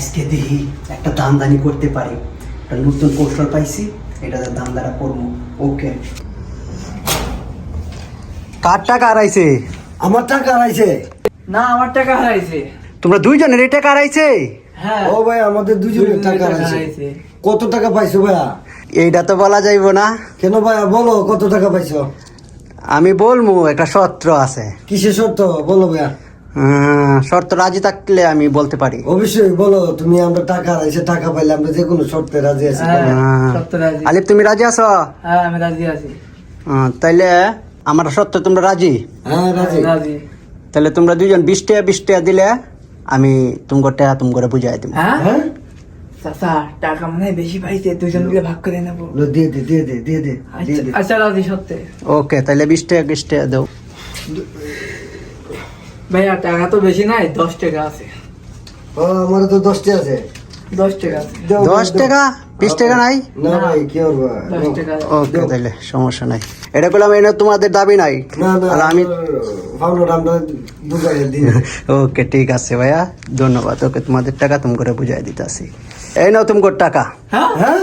আজকে দেখি একটা দামদানি করতে পারি। একটা নতুন কৌশল পাইছি এটাতে দাম দ্বারা করব। ওকে। কার টাকা হারাইছে? আমার টাকা হারাইছে। না আমার টাকা হারাইছে। তোমরা দুইজনের এই টাকা হারাইছে? হ্যাঁ। ও ভাই আমাদের দুজনের টাকা হারাইছে। কত টাকা পাইছো ভাইয়া? এইটা তো বলা যাইব না। কেন ভাইয়া বলো কত টাকা পাইছো? আমি বলব একটা সত্র আছে। কিসের শর্ত বলো ভাইয়া। শর্ত রাজি থাকলে আমি বলতে পারি। অবশ্যই বলো তুমি আমরা টাকা হারাইছে টাকা পাইলে আমরা যে কোনো শর্তে রাজি আছি। হ্যাঁ রাজি। আলিফ তুমি রাজি আছো? হ্যাঁ আমি রাজি আছি। তাইলে আমার সত্য তোমরা রাজি? হ্যাঁ রাজি। রাজি। তাহলে তোমরা দুইজন বিশ টাকা বিশ টাকা দিলে আমি তোমাকে টাকা তুমি করে বুঝাই দিব। হ্যাঁ? হ্যাঁ? চাচা টাকা মনে হয় বেশি পাইছে দুজন মিলে ভাগ করে নেব। লো, দিয়ে দে দিয়ে দে দিয়ে দিয়ে আচ্ছা দে। আচ্ছা রাজি সত্যি ওকে তাহলে বিশ টাকা বিশ টাকা দাও ভাইয়া টাকা তো বেশি নাই দশ টাকা আছে ও আমার তো দশটা আছে দশ টাকা আছে দশ। টাকা বিশ টাকা নাই না ভাই কি করব দশ টাকা। ওকে তাহলে সমস্যা নাই এটা করলাম এটা তোমাদের দাবি নাই না না আর আমি ওকে ঠিক আছে ভাইয়া ধন্যবাদ ওকে তোমাদের টাকা তুমি করে বুঝাই দিতে আসি এই নাও তোমার টাকা হ্যাঁ হ্যাঁ